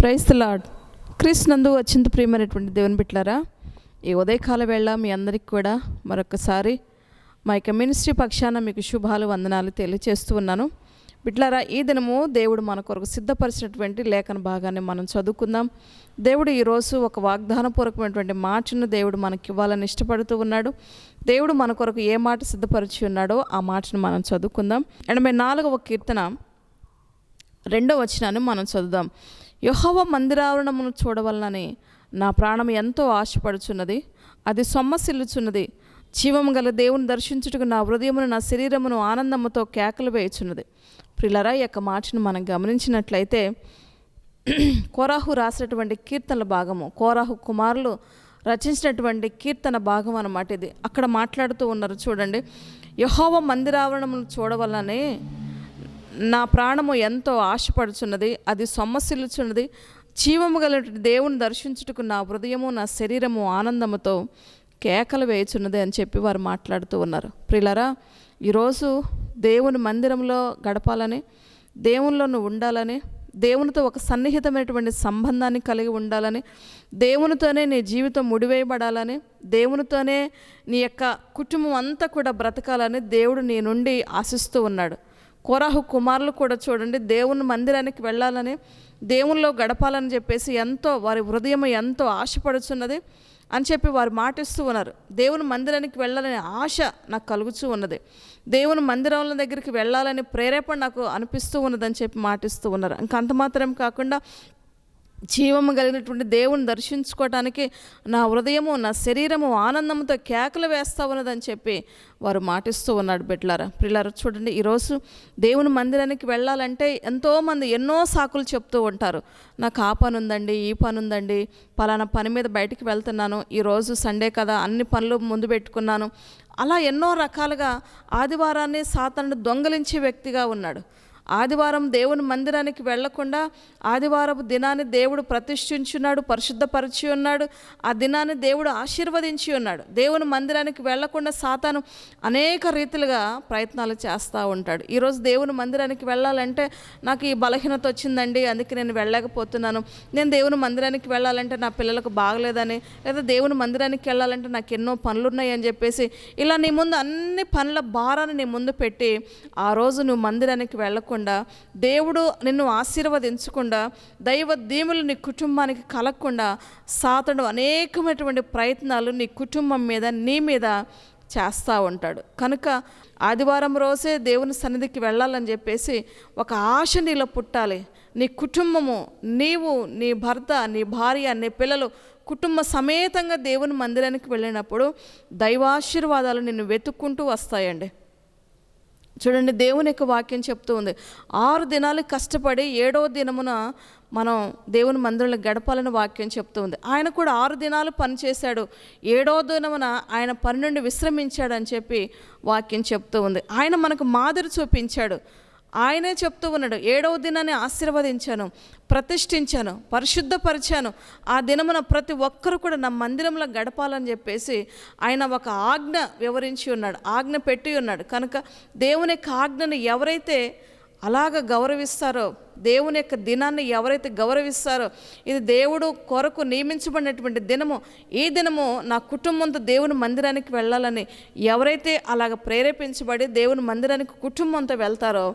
Price lord Chris నందు అత్యంత ప్రియమైనటువంటి దేవుని బిట్లారా ఈ ఉదయకాల వేళ మీ అందరికి కూడా మరొకసారి మా యొక్క మినిస్ట్రీ పక్షాన మీకు శుభాలు వందనాలు తెలియచేస్తూ ఉన్నాను. బిట్లారా ఈ దినము దేవుడు మన కొరకు సిద్ధపరిచినటువంటి లేఖన భాగాన్ని మనం చదువుకుందాం. దేవుడు ఈరోజు ఒక వాగ్దానపూర్వకమైనటువంటి మాటను దేవుడు మనకి ఇవ్వాలని ఇష్టపడుతూ ఉన్నాడు. దేవుడు మన కొరకు ఏ మాట సిద్ధపరిచి ఉన్నాడో ఆ మాటను మనం చదువుకుందాం. ఎనభై నాలుగవ కీర్తన రెండో వచనాన్ని మనం చదువుదాం. యహోవ మందిరావరణమును చూడవలనని నా ప్రాణం ఎంతో ఆశపడుచున్నది. అది సొమ్మసిల్లుచున్నది. జీవము గల దేవుని దర్శించుటకు నా హృదయమును నా శరీరమును ఆనందముతో కేకలు వేయుచున్నది. ప్రిలరా యొక్క మాటను మనం గమనించినట్లయితే కోరాహు రాసినటువంటి కీర్తనల భాగము కోరాహు కుమారులు రచించినటువంటి కీర్తన భాగం అన్నమాట ఇది. అక్కడ మాట్లాడుతూ ఉన్నారు చూడండి. యహోవ మందిరావరణమును చూడవలననే నా ప్రాణము ఎంతో ఆశపడుచున్నది అది సొమ్మసిల్లుచున్నది. జీవము గలటువంటి దేవుని దర్శించుటకు నా హృదయము నా శరీరము ఆనందముతో కేకలు వేయుచున్నది అని చెప్పి వారు మాట్లాడుతూ ఉన్నారు. ప్రిలరా ఈరోజు దేవుని మందిరంలో గడపాలని దేవునిలో నువ్వు ఉండాలని దేవునితో ఒక సన్నిహితమైనటువంటి సంబంధాన్ని కలిగి ఉండాలని దేవునితోనే నీ జీవితం ముడివేయబడాలని దేవునితోనే నీ యొక్క కుటుంబం అంతా కూడా బ్రతకాలని దేవుడు నీ నుండి ఆశిస్తూ ఉన్నాడు. కోరాహు కుమారులు కూడా చూడండి దేవుని మందిరానికి వెళ్ళాలని దేవునిలో గడపాలని చెప్పేసి ఎంతో వారి హృదయం ఎంతో ఆశపడుచున్నది అని చెప్పి వారు మాటిస్తూ ఉన్నారు. దేవుని మందిరానికి వెళ్ళాలనే ఆశ నాకు కలుగుతూ ఉన్నది. దేవుని మందిరం దగ్గరికి వెళ్ళాలని ప్రేరేపణ నాకు అనిపిస్తూ ఉన్నదని చెప్పి మాటిస్తూ ఉన్నారు. ఇంకా అంత మాత్రం కాకుండా జీవము కలిగినటువంటి దేవుని దర్శించుకోవటానికి నా హృదయము నా శరీరము ఆనందంతో కేకలు వేస్తా ఉన్నదని చెప్పి వారు మాటిస్తూ ఉన్నాడు బిడ్లారా పిల్లలు చూడండి ఈరోజు దేవుని మందిరానికి వెళ్ళాలంటే ఎంతోమంది ఎన్నో సాకులు చెప్తూ ఉంటారు. నాకు ఆ పని ఉందండి ఈ పని ఉందండి పలానా పని మీద బయటికి వెళ్తున్నాను ఈరోజు సండే కదా అన్ని పనులు ముందు పెట్టుకున్నాను. అలా ఎన్నో రకాలుగా ఆదివారాన్ని సాతను దొంగలించే వ్యక్తిగా ఉన్నాడు. ఆదివారం దేవుని మందిరానికి వెళ్ళకుండా ఆదివారపు దినాన్ని దేవుడు ప్రతిష్ఠించున్నాడు పరిశుద్ధపరిచి ఉన్నాడు. ఆ దినాన్ని దేవుడు ఆశీర్వదించి ఉన్నాడు. దేవుని మందిరానికి వెళ్ళకుండా సాతాను అనేక రీతిలుగా ప్రయత్నాలు చేస్తూ ఉంటాడు. ఈరోజు దేవుని మందిరానికి వెళ్ళాలంటే నాకు ఈ బలహీనత వచ్చిందండి అందుకే నేను వెళ్ళలేకపోతున్నాను. నేను దేవుని మందిరానికి వెళ్ళాలంటే నా పిల్లలకు బాగలేదని లేదా దేవుని మందిరానికి వెళ్ళాలంటే నాకు ఎన్నో పనులు ఉన్నాయి అని చెప్పేసి ఇలా నీ ముందు అన్ని పనుల భారాన్ని నీ ముందు పెట్టి ఆ రోజు నువ్వు మందిరానికి వెళ్ళకుండా దేవుడు నిన్ను ఆశీర్వదించకుండా దైవ దీములు నీ కుటుంబానికి కలగకుండా సాతడు అనేకమైనటువంటి ప్రయత్నాలు నీ కుటుంబం మీద నీ మీద చేస్తూ ఉంటాడు. కనుక ఆదివారం రోజే దేవుని సన్నిధికి వెళ్ళాలని చెప్పేసి ఒక ఆశ నీలో పుట్టాలి. నీ కుటుంబము నీవు నీ భర్త నీ భార్య నీ పిల్లలు కుటుంబ సమేతంగా దేవుని మందిరానికి వెళ్ళినప్పుడు దైవాశీర్వాదాలు నిన్ను వెతుక్కుంటూ వస్తాయండి. చూడండి దేవుని యొక్క వాక్యం చెప్తూ ఉంది. ఆరు దినాలు కష్టపడి ఏడవ దినమున మనం దేవుని మందిరంలో గడపాలని వాక్యం చెప్తూ ఉంది. ఆయన కూడా ఆరు దినాలు పనిచేశాడు ఏడవ దినమున ఆయన పని నుండి విశ్రమించాడు అని చెప్పి వాక్యం చెప్తూ ఉంది. ఆయన మనకు మాదిరి చూపించాడు. ఆయనే చెప్తూ ఉన్నాడు ఏడవ దినాన్ని ఆశీర్వదించాను ప్రతిష్ఠించాను పరిశుద్ధపరిచాను. ఆ దినమున ప్రతి ఒక్కరు కూడా నా మందిరంలో గడపాలని చెప్పేసి ఆయన ఒక ఆజ్ఞ వివరించి ఉన్నాడు ఆజ్ఞ పెట్టి ఉన్నాడు. కనుక దేవుని యొక్క ఆజ్ఞను ఎవరైతే అలాగ గౌరవిస్తారో దేవుని యొక్క దినాన్ని ఎవరైతే గౌరవిస్తారో ఇది దేవుడు కొరకు నియమించబడినటువంటి దినము. ఈ దినము నా కుటుంబంతో దేవుని మందిరానికి వెళ్ళాలని ఎవరైతే అలాగ ప్రేరేపించబడి దేవుని మందిరానికి కుటుంబంతో వెళ్తారో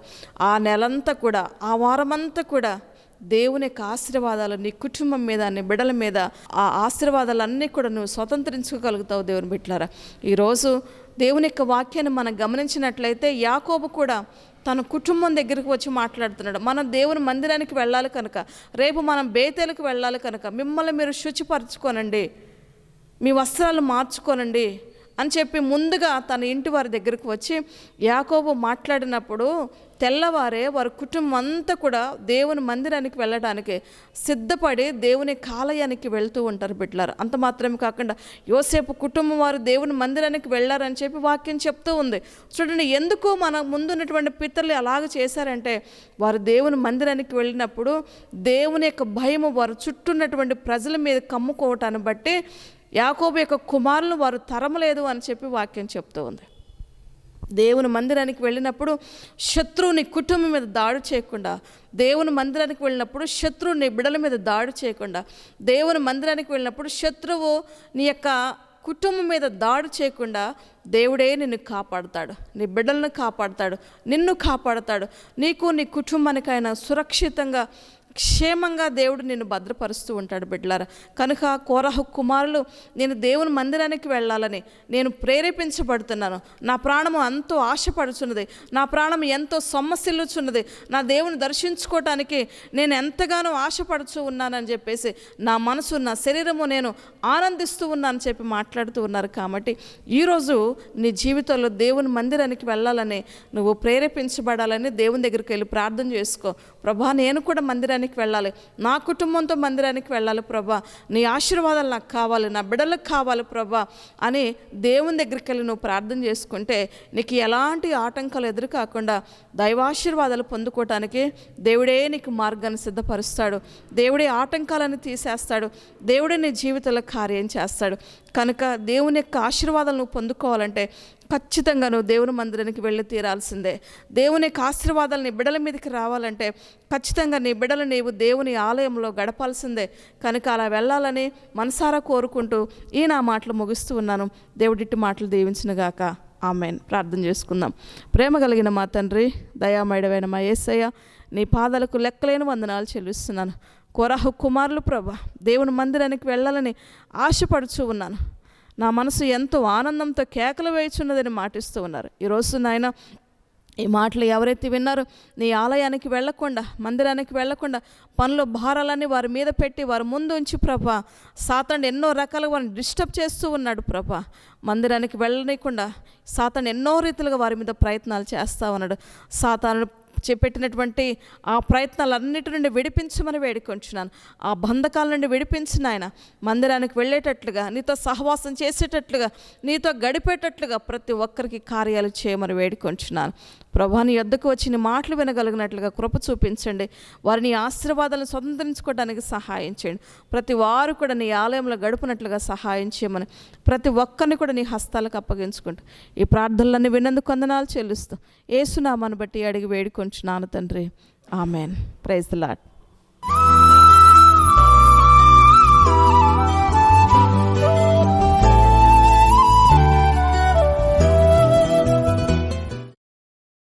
ఆ నెలంతా కూడా ఆ వారమంతా కూడా దేవుని యొక్క ఆశీర్వాదాలు నీ కుటుంబం మీద నీ బిడల మీద ఆ ఆశీర్వాదాలన్నీ కూడా నువ్వు స్వతంత్రించుకోగలుగుతావు దేవుని బిట్లారా ఈరోజు దేవుని యొక్క వాక్యాన్ని మనం గమనించినట్లయితే యాకోబు కూడా తన కుటుంబం దగ్గరికి వచ్చి మాట్లాడుతున్నాడు. మనం దేవుని మందిరానికి వెళ్ళాలి కనుక రేపు మనం బేతేలకు వెళ్ళాలి కనుక మిమ్మల్ని మీరు శుచిపరచుకోనండి. మీ వస్త్రాలు మార్చుకోనండి అని చెప్పి ముందుగా తన ఇంటి వారి దగ్గరకు వచ్చి యాకోబు మాట్లాడినప్పుడు తెల్లవారే వారి కుటుంబం అంతా కూడా దేవుని మందిరానికి వెళ్ళడానికి సిద్ధపడి దేవుని కాలయానికి వెళ్తూ ఉంటారు బిడ్డలారు. అంత మాత్రమే కాకుండా యోసేపు కుటుంబం వారు దేవుని మందిరానికి వెళ్ళారని చెప్పి వాక్యం చెప్తూ ఉంది. చూడండి ఎందుకు మన ముందున్నటువంటి పితరులు అలాగ చేశారంటే వారు దేవుని మందిరానికి వెళ్ళినప్పుడు దేవుని యొక్క భయము వారు చుట్టూన్నటువంటి ప్రజల మీద కమ్ముకోవటాన్ని బట్టి యాకోబు యొక్క కుమారులు వారు తరమలేదు అని చెప్పి వాక్యం చెప్తూ ఉంది. దేవుని మందిరానికి వెళ్ళినప్పుడు శత్రువుని కుటుంబం మీద దాడి చేయకుండా దేవుని మందిరానికి వెళ్ళినప్పుడు శత్రువు నీ బిడల మీద దాడి చేయకుండా దేవుని మందిరానికి వెళ్ళినప్పుడు శత్రువు నీ యొక్క కుటుంబం మీద దాడి చేయకుండా దేవుడే నిన్ను కాపాడుతాడు. నీ బిడ్డలను కాపాడుతాడు. నిన్ను కాపాడుతాడు. నీకు నీ కుటుంబానికైనా సురక్షితంగా క్షేమంగా దేవుడు నిన్ను భద్రపరుస్తూ ఉంటాడు బిడ్డలారా. కనుక కోరహ కుమారులు నేను దేవుని మందిరానికి వెళ్ళాలని నేను ప్రేరేపించబడుతున్నాను. నా ప్రాణము ఎంతో ఆశపడుచున్నది. నా ప్రాణం ఎంతో సొమ్మసిల్లుచున్నది. నా దేవుని దర్శించుకోవటానికి నేను ఎంతగానో ఆశపడుచు ఉన్నానని చెప్పేసి నా మనసు నా శరీరము నేను ఆనందిస్తూ ఉన్నానని చెప్పి మాట్లాడుతూ ఉన్నారు కాబట్టి ఈరోజు నీ జీవితంలో దేవుని మందిరానికి వెళ్ళాలని నువ్వు ప్రేరేపించబడాలని దేవుని దగ్గరికి వెళ్ళి ప్రార్థన చేసుకో. ప్రభా నేను కూడా మందిరానికి వెళ్ళాలి. నా కుటుంబంతో మందిరానికి వెళ్ళాలి ప్రభా. నీ ఆశీర్వాదాలు నాకు కావాలి నా బిడ్డలకు కావాలి ప్రభా అని దేవుని దగ్గరికి వెళ్ళి నువ్వు ప్రార్థన చేసుకుంటే నీకు ఎలాంటి ఆటంకాలు ఎదురు కాకుండా దైవాశీర్వాదాలు పొందుకోవటానికి దేవుడే నీకు మార్గాన్ని సిద్ధపరుస్తాడు. దేవుడే ఆటంకాలను తీసేస్తాడు. దేవుడే నీ జీవితంలో కార్యం చేస్తాడు. కనుక దేవుని యొక్క ఆశీర్వాదాలు నువ్వు పొందుకోవాలంటే ఖచ్చితంగా నువ్వు దేవుని మందిరానికి వెళ్ళి తీరాల్సిందే. దేవుని యొక్క ఆశీర్వాదాలు నీ బిడ్డల మీదకి రావాలంటే ఖచ్చితంగా నీ బిడలు నీవు దేవుని ఆలయంలో గడపాల్సిందే. కనుక అలా వెళ్ళాలని మనసారా కోరుకుంటూ ఈ నా మాటలు ముగిస్తూ ఉన్నాను. దేవుడిట్టి మాటలు దీవించినగాక ఆమెన్. ప్రార్థన చేసుకుందాం. ప్రేమ కలిగిన మా తండ్రి దయామయుడమైన మా ఏసయ్య నీ పాదాలకు లెక్కలేని వందనాలు చెల్లిస్తున్నాను. కొరహు కుమారులు ప్రభ దేవుని మందిరానికి వెళ్ళాలని ఆశపడుచు ఉన్నాను. నా మనసు ఎంతో ఆనందంతో కేకలు వేయుచున్నదని మాటిస్తూ ఉన్నారు. ఈరోజు నాయన ఈ మాటలు ఎవరైతే విన్నారో నీ ఆలయానికి వెళ్ళకుండా మందిరానికి వెళ్ళకుండా పనుల భారాలన్నీ వారి మీద పెట్టి వారి ముందు ఉంచి ప్రభ సాతాను ఎన్నో రకాలుగా వారిని డిస్టర్బ్ చేస్తూ ఉన్నాడు ప్రభ. మందిరానికి వెళ్ళనీయకుండా సాతాను ఎన్నో రీతిలుగా వారి మీద ప్రయత్నాలు చేస్తూ ఉన్నాడు. సాతాను చేపెట్టినటువంటి ఆ ప్రయత్నాలన్నిటి నుండి విడిపించమని వేడుకొంచున్నాను. ఆ బంధకాల నుండి విడిపించిన ఆయన మందిరానికి వెళ్ళేటట్లుగా నీతో సహవాసం చేసేటట్లుగా నీతో గడిపేటట్లుగా ప్రతి ఒక్కరికి కార్యాలు చేయమని వేడుకొంచున్నాను. ప్రభా నీ యొద్దకు వచ్చి మాటలు వినగలిగినట్లుగా కృప చూపించండి. వారిని ఆశీర్వాదాలను స్వతంత్రించుకోవడానికి సహాయం చేయండి. ప్రతి వారు కూడా నీ ఆలయంలో గడుపునట్లుగా సహాయం చేయమని ప్రతి ఒక్కరిని కూడా నీ హస్తాలకు అప్పగించుకుంటూ ఈ ప్రార్థనలన్నీ విన్నందుకు వందనాలు చెల్లిస్తూ ఏసునామాను బట్టి అడిగి వేడుకొంచున్నాను తండ్రి. ఆమెన్. Praise the